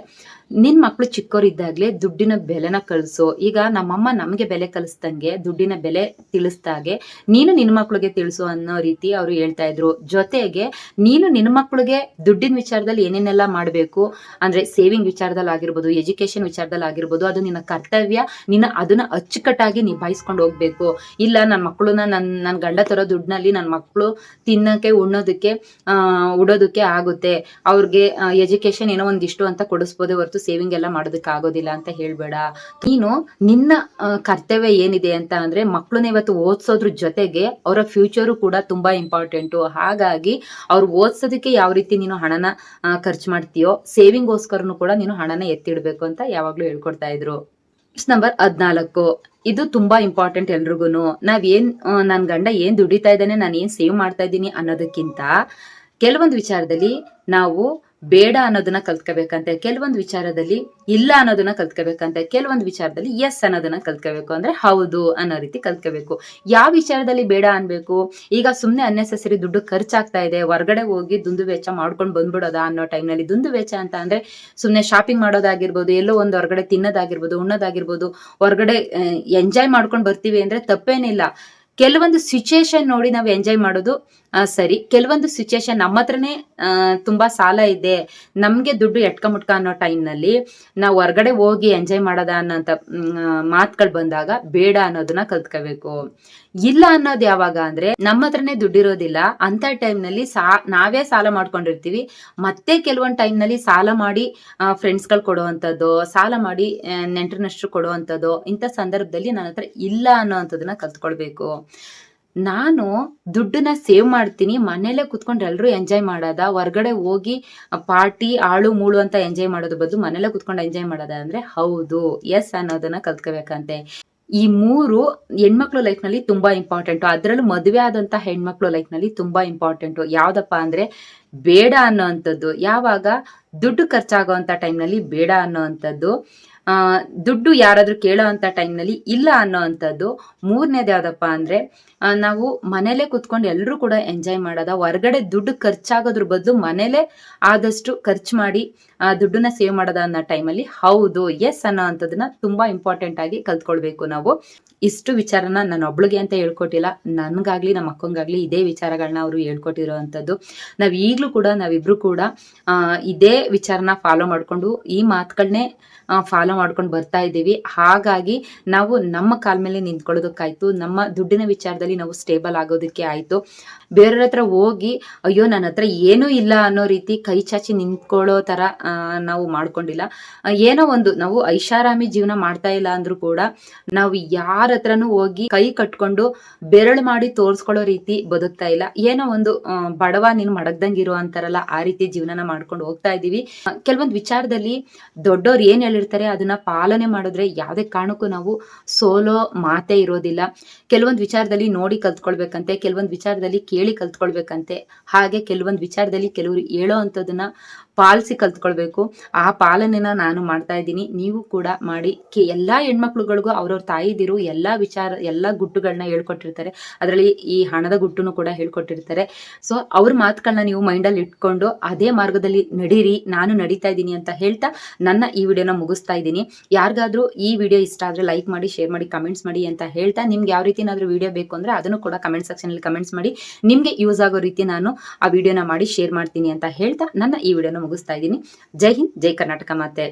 ನಿನ್ ಮಕ್ಳು ಚಿಕ್ಕವರಿದ್ದಾಗ್ಲೇ ದುಡ್ಡಿನ ಬೆಲೆನ ಕಳಿಸು. ಈಗ ನಮ್ಮಮ್ಮ ನಮ್ಗೆ ಬೆಲೆ ಕಲಿಸ್ದಂಗೆ ದುಡ್ಡಿನ ಬೆಲೆ ತಿಳಿಸ್ದಾಗೆ ನೀನು ನಿನ್ನ ಮಕ್ಳಿಗೆ ತಿಳಿಸು ಅನ್ನೋ ರೀತಿ ಅವರು ಹೇಳ್ತಾ ಇದ್ರು. ಜೊತೆಗೆ ನೀನು ನಿನ್ ಮಕ್ಳಿಗೆ ದುಡ್ಡಿನ ವಿಚಾರದಲ್ಲಿ ಏನೇನೆಲ್ಲ ಮಾಡಬೇಕು, ಅಂದ್ರೆ ಸೇವಿಂಗ್ ವಿಚಾರದಲ್ಲಿ ಆಗಿರ್ಬೋದು ಎಜುಕೇಶನ್ ವಿಚಾರದಲ್ಲಿ ಆಗಿರ್ಬೋದು, ಅದು ನಿನ್ನ ಕರ್ತವ್ಯ ನಿನ್ನ ಅದನ್ನ ಅಚ್ಚುಕಟ್ಟಾಗಿ ನಿಭಾಯಿಸ್ಕೊಂಡು ಹೋಗ್ಬೇಕು. ಇಲ್ಲ ನನ್ನ ಮಕ್ಕಳನ್ನ ನನ್ನ ನನ್ನ ಗಂಡ ತರೋ ದುಡ್ಡಿನಲ್ಲಿ ನನ್ನ ಮಕ್ಕಳು ತಿನ್ನಕ್ಕೆ, ಉಣ್ಣೋದಕ್ಕೆ ಉಡೋದಕ್ಕೆ ಆಗುತ್ತೆ. ಅವ್ರಿಗೆ ಎಜುಕೇಶನ್ ಏನೋ ಒಂದಿಷ್ಟು ಅಂತ ಕೊಡಿಸ್ಬೋದೇ ಹೊರತು ಸೇವಿಂಗ್ ಎಲ್ಲ ಮಾಡೋದಕ್ಕೆ ಆಗೋದಿಲ್ಲ ಅಂತ ಹೇಳ್ಬೇಡ. ನೀನು ನಿನ್ನ ಕರ್ತವ್ಯ ಏನಿದೆ ಅಂತ ಅಂದ್ರೆ ಮಕ್ಕಳನ್ನ ಇವತ್ತು ಓದಿಸೋದ್ರ ಜೊತೆಗೆ ಅವರ ಫ್ಯೂಚರು ಕೂಡ ತುಂಬಾ ಇಂಪಾರ್ಟೆಂಟು ಹಾಗಾಗಿ ಅವ್ರು ಓದಿಸೋದಕ್ಕೆ ಯಾವ ರೀತಿ ನೀನು ಹಣನ ಖರ್ಚು ಮಾಡ್ತೀಯೋ ಸೇವಿಂಗ್ಗೋಸ್ಕರನು ಕೂಡ ನೀನು ಹಣನ ಎತ್ತಿಡ್ಬೇಕು ಅಂತ ಯಾವಾಗ್ಲೂ ಹೇಳ್ಕೊಡ್ತಾ ಇದ್ರು. ನಂಬರ್ ಹದ್ನಾಲ್ಕು. ಇದು ತುಂಬಾ ಇಂಪಾರ್ಟೆಂಟ್ ಎಲ್ರಿಗೂ ನಾವ್ ಏನ್ ನನ್ ಗಂಡ ಏನ್ ದುಡಿತಾ ಇದ್ದಾನೆ, ನಾನು ಏನ್ ಸೇವ್ ಮಾಡ್ತಾ ಇದ್ದೀನಿ ಅನ್ನೋದಕ್ಕಿಂತ, ಕೆಲವೊಂದು ವಿಚಾರದಲ್ಲಿ ನಾವು ಬೇಡ ಅನ್ನೋದನ್ನ ಕಲ್ತ್ಕೋಬೇಕಂತೆ. ಕೆಲವೊಂದು ವಿಚಾರದಲ್ಲಿ ಇಲ್ಲ ಅನ್ನೋದನ್ನ ಕಲ್ತ್ಕೋಬೇಕಂತೆ. ಕೆಲವೊಂದು ವಿಚಾರದಲ್ಲಿ ಎಸ್ ಅನ್ನೋದನ್ನ ಕಲ್ತ್ಕೋಬೇಕು ಅಂದ್ರೆ ಹೌದು ಅನ್ನೋ ರೀತಿ ಕಲ್ತ್ಕೋಬೇಕು. ಯಾವ ವಿಚಾರದಲ್ಲಿ ಬೇಡ ಅನ್ಬೇಕು? ಈಗ ಸುಮ್ನೆ ಅನ್ನೆಸೆಸರಿ ದುಡ್ಡು ಖರ್ಚಾಗ್ತಾ ಇದೆ. ಹೊರಗಡೆ ಹೋಗಿ ದುಂದು ವೆಚ್ಚ ಮಾಡ್ಕೊಂಡು ಬಂದ್ಬಿಡೋದಾ ಅನ್ನೋ ಟೈಮ್ನಲ್ಲಿ ದುಂದು ವೆಚ್ಚ ಅಂತ ಅಂದ್ರೆ ಸುಮ್ನೆ ಶಾಪಿಂಗ್ ಮಾಡೋದಾಗಿರ್ಬೋದು, ಎಲ್ಲೋ ಒಂದು ಹೊರಗಡೆ ತಿನ್ನೋದಾಗಿರ್ಬೋದು, ಉಣ್ಣೋದಾಗಿರ್ಬೋದು, ಹೊರಗಡೆ ಎಂಜಾಯ್ ಮಾಡ್ಕೊಂಡು ಬರ್ತೀವಿ ಅಂದ್ರೆ ತಪ್ಪೇನಿಲ್ಲ. ಕೆಲವೊಂದು ಸಿಚುಯೇಷನ್ ನೋಡಿ ನಾವು ಎಂಜಾಯ್ ಮಾಡೋದು ಸರಿ. ಕೆಲವೊಂದು ಸಿಚುಯೇಷನ್ ನಮ್ಮ ಹತ್ರನೇ ತುಂಬಾ ಸಾಲ ಇದೆ. ನಮ್ಗೆ ದುಡ್ಡು ಎಟ್ಕ ಮುಟ್ಕ ಅನ್ನೋ ಟೈಮ್ನಲ್ಲಿ ನಾವು ಹೊರಗಡೆ ಹೋಗಿ ಎಂಜಾಯ್ ಮಾಡೋದ ಅನ್ನೋಂಥ ಮಾತುಗಳು ಬಂದಾಗ ಬೇಡ ಅನ್ನೋದನ್ನ ಕಲ್ತ್ಕೋಬೇಕು. ಇಲ್ಲ ಅನ್ನೋದು ಯಾವಾಗ ಅಂದ್ರೆ ನಮ್ಮ ಹತ್ರನೇ ದುಡ್ಡಿರೋದಿಲ್ಲ ಅಂತ ಟೈಮ್ನಲ್ಲಿ ಸಾ, ನಾವೇ ಸಾಲ ಮಾಡ್ಕೊಂಡಿರ್ತೀವಿ. ಮತ್ತೆ ಕೆಲವೊಂದು ಟೈಮ್ನಲ್ಲಿ ಸಾಲ ಮಾಡಿ ಫ್ರೆಂಡ್ಸ್ಗಳು ಕೊಡುವಂಥದ್ದು, ಸಾಲ ಮಾಡಿ ನೆಂಟರನಷ್ಟು ಕೊಡುವಂಥದ್ದು ಇಂಥ ಸಂದರ್ಭದಲ್ಲಿ ನನ್ನ ಹತ್ರ ಇಲ್ಲ ಅನ್ನೋ ಅಂಥದ್ದನ್ನ ಕಲ್ತ್ಕೊಳ್ಬೇಕು. ನಾನು ದುಡ್ಡನ್ನ ಸೇವ್ ಮಾಡ್ತೀನಿ ಮನೇಲೆ ಕುತ್ಕೊಂಡು ಎಲ್ಲರೂ ಎಂಜಾಯ್ ಮಾಡೋದ? ಹೊರ್ಗಡೆ ಹೋಗಿ ಪಾರ್ಟಿ ಆಳು, ಮೂಳು ಅಂತ ಎಂಜಾಯ್ ಮಾಡೋದು ಬದಲು ಮನೇಲೆ ಕುತ್ಕೊಂಡು ಎಂಜಾಯ್ ಮಾಡೋದ ಅಂದ್ರೆ ಹೌದು ಎಸ್ ಅನ್ನೋದನ್ನ ಕಲ್ತ್ಕೋಬೇಕಂತೆ. ಈ ಮೂರು ಹೆಣ್ಮಕ್ಳು ಲೈಫ್ನಲ್ಲಿ ತುಂಬಾ ಇಂಪಾರ್ಟೆಂಟ್ ಅದರಲ್ಲೂ ಮದುವೆ ಆದಂತ ಹೆಣ್ಮಕ್ಳು ಲೈಫ್ನಲ್ಲಿ ತುಂಬಾ ಇಂಪಾರ್ಟೆಂಟ್ ಯಾವ್ದಪ್ಪ ಅಂದ್ರೆ ಬೇಡ ಅನ್ನೋವಂಥದ್ದು ಯಾವಾಗ? ದುಡ್ಡು ಖರ್ಚಾಗೋವಂಥ ಟೈಮ್ನಲ್ಲಿ ಬೇಡ ಅನ್ನೋವಂಥದ್ದು ದುಡ್ಡು ಯಾರಾದರೂ ಕೇಳೋ ಅಂತ ಟೈಮ್ನಲ್ಲಿ ಇಲ್ಲ ಅನ್ನೋ ಅಂಥದ್ದು ಮೂರನೇದು ಯಾವುದಪ್ಪ ಅಂದ್ರೆ ನಾವು ಮನೇಲೆ ಕುತ್ಕೊಂಡು ಎಲ್ಲರೂ ಕೂಡ ಎಂಜಾಯ್ ಮಾಡೋದ? ಹೊರಗಡೆ ದುಡ್ಡು ಖರ್ಚಾಗೋದ್ರ ಬದಲು ಮನೇಲೆ ಆದಷ್ಟು ಖರ್ಚು ಮಾಡಿ ದುಡ್ಡನ್ನ ಸೇವ್ ಮಾಡೋದ ಅನ್ನೋ ಟೈಮಲ್ಲಿ ಹೌದು ಎಸ್ ಅನ್ನೋ ಅಂಥದ್ದನ್ನ ತುಂಬಾ ಇಂಪಾರ್ಟೆಂಟ್ ಆಗಿ ಕಲ್ತ್ಕೊಳ್ಬೇಕು ನಾವು. ಇಷ್ಟು ವಿಚಾರನ ನಾನು ಒಬ್ಳಿಗೆ ಅಂತ ಹೇಳ್ಕೊಟ್ಟಿಲ್ಲ, ನನ್ಗಾಗ್ಲಿ, ನಮ್ಮ ಅಕ್ಕಂಗಾಗ್ಲಿ ಇದೇ ವಿಚಾರಗಳನ್ನ ಅವರು ಹೇಳ್ಕೊಟ್ಟಿರೋ ಅಂಥದ್ದು ನಾವ್ ಈಗ್ಲೂ ಕೂಡ ನಾವಿಬ್ರು ಕೂಡ ಇದೇ ವಿಚಾರನ ಫಾಲೋ ಮಾಡ್ಕೊಂಡು ಈ ಮಾತುಗಳನ್ನೇ ಫಾಲೋ ಮಾಡ್ಕೊಂಡು ಬರ್ತಾ ಇದ್ದೀವಿ. ಹಾಗಾಗಿ ನಾವು ನಮ್ಮ ಕಾಲ ಮೇಲೆ ನಿಂತ್ಕೊಳ್ಳೋದಕ್ಕಾಯ್ತು, ನಮ್ಮ ದುಡ್ಡಿನ ವಿಚಾರದಲ್ಲಿ ನಾವು ಸ್ಟೇಬಲ್ ಆಗೋದಕ್ಕೆ ಆಯ್ತು. ಬೇರೆಯವ್ರ ಹತ್ರ ಹೋಗಿ, ಅಯ್ಯೋ, ನನ್ನ ಹತ್ರ ಏನೂ ಇಲ್ಲ ಅನ್ನೋ ರೀತಿ ಕೈ ಚಾಚಿ ನಿಂತ್ಕೊಳ್ಳೋ ತರ ನಾವು ಮಾಡ್ಕೊಂಡಿಲ್ಲ. ಏನೋ ಒಂದು, ನಾವು ಐಷಾರಾಮಿ ಜೀವನ ಮಾಡ್ತಾ ಇಲ್ಲ ಅಂದ್ರೂ ಕೂಡ, ನಾವು ಯಾರ ಹತ್ರನೂ ಹೋಗಿ ಕೈ ಕಟ್ಕೊಂಡು ಬೆರಳು ಮಾಡಿ ತೋರ್ಸ್ಕೊಳ್ಳೋ ರೀತಿ ಬದುಕ್ತಾ ಇಲ್ಲ. ಏನೋ ಒಂದು ಬಡವ ನೀನು ಮಡಗ್ದಂಗಿರೋ ಅಂತಾರಲ್ಲ, ಆ ರೀತಿ ಜೀವನನ ಮಾಡ್ಕೊಂಡು ಹೋಗ್ತಾ ಇದೀವಿ. ಕೆಲವೊಂದು ವಿಚಾರದಲ್ಲಿ ದೊಡ್ಡವ್ರು ಏನ್ ಹೇಳಿರ್ತಾರೆ, ಅದನ್ನ ಪಾಲನೆ ಮಾಡಿದ್ರೆ ಯಾವುದೇ ಕಾರಣಕ್ಕೂ ನಾವು ಸೋಲೋ ಮಾತೆ ಇರೋದಿಲ್ಲ. ಕೆಲವೊಂದು ವಿಚಾರದಲ್ಲಿ ನೋಡಿ ಕಲ್ತ್ಕೊಳ್ಬೇಕಂತೆ, ಕೆಲವೊಂದು ವಿಚಾರದಲ್ಲಿ ಕೇಳಿ ಕಲ್ತ್ಕೊಳ್ಬೇಕಂತೆ. ಹಾಗೆ ಕೆಲವೊಂದು ವಿಚಾರದಲ್ಲಿ ಕೆಲವರು ಹೇಳೋ ಪಾಲಿಸಿ ಕಲ್ತ್ಕೊಳ್ಬೇಕು. ಆ ಪಾಲನೆನ ನಾನು ಮಾಡ್ತಾ ಇದ್ದೀನಿ. ನೀವು ಕೂಡ ಮಾಡಿ. ಎಲ್ಲಾ ಹೆಣ್ಮಕ್ಳುಗಳಿಗೂ ಅವ್ರವ್ರ ತಾಯಿದಿರು ಎಲ್ಲಾ ವಿಚಾರ, ಎಲ್ಲಾ ಗುಟ್ಟುಗಳನ್ನ ಹೇಳ್ಕೊಟ್ಟಿರ್ತಾರೆ. ಅದರಲ್ಲಿ ಈ ಹಣದ ಗುಟ್ಟುನು ಕೂಡ ಹೇಳ್ಕೊಟ್ಟಿರ್ತಾರೆ. ಸೊ ಅವ್ರ ಮಾತುಗಳನ್ನ ನೀವು ಮೈಂಡಲ್ಲಿ ಇಟ್ಕೊಂಡು ಅದೇ ಮಾರ್ಗದಲ್ಲಿ ನಡೀರಿ, ನಾನು ನಡೀತಾ ಇದ್ದೀನಿ ಅಂತ ಹೇಳ್ತಾ ನನ್ನ ಈ ವಿಡಿಯೋನ ಮುಗಿಸ್ತಾ ಇದ್ದೀನಿ. ಯಾರಿಗಾದ್ರೂ ಈ ವಿಡಿಯೋ ಇಷ್ಟ ಆದ್ರೆ ಲೈಕ್ ಮಾಡಿ, ಶೇರ್ ಮಾಡಿ, ಕಮೆಂಟ್ಸ್ ಮಾಡಿ ಅಂತ ಹೇಳ್ತಾ ನಿಮ್ಗೆ ಯಾವ ರೀತಿ ಏನಾದರೂ ವಿಡಿಯೋ ಬೇಕು ಅಂದ್ರೆ ಅದನ್ನು ಕೂಡ ಕಮೆಂಟ್ ಸೆಕ್ಷನ್ ಅಲ್ಲಿ ಕಮೆಂಟ್ಸ್ ಮಾಡಿ. ನಿಮ್ಗೆ ಯೂಸ್ ಆಗೋ ರೀತಿ ನಾನು ಆ ವಿಡಿಯೋನ ಮಾಡಿ, ಶೇರ್ ಮಾಡ್ತೀನಿ ಅಂತ ಹೇಳ್ತಾ ನನ್ನ ಈ ವಿಡಿಯೋನ ಮುಗಿಸ್ತಾ ಇದ್ದೀನಿ. ಜೈ ಹಿಂದ್, ಜೈ ಕರ್ನಾಟಕ ಮಾತೆ.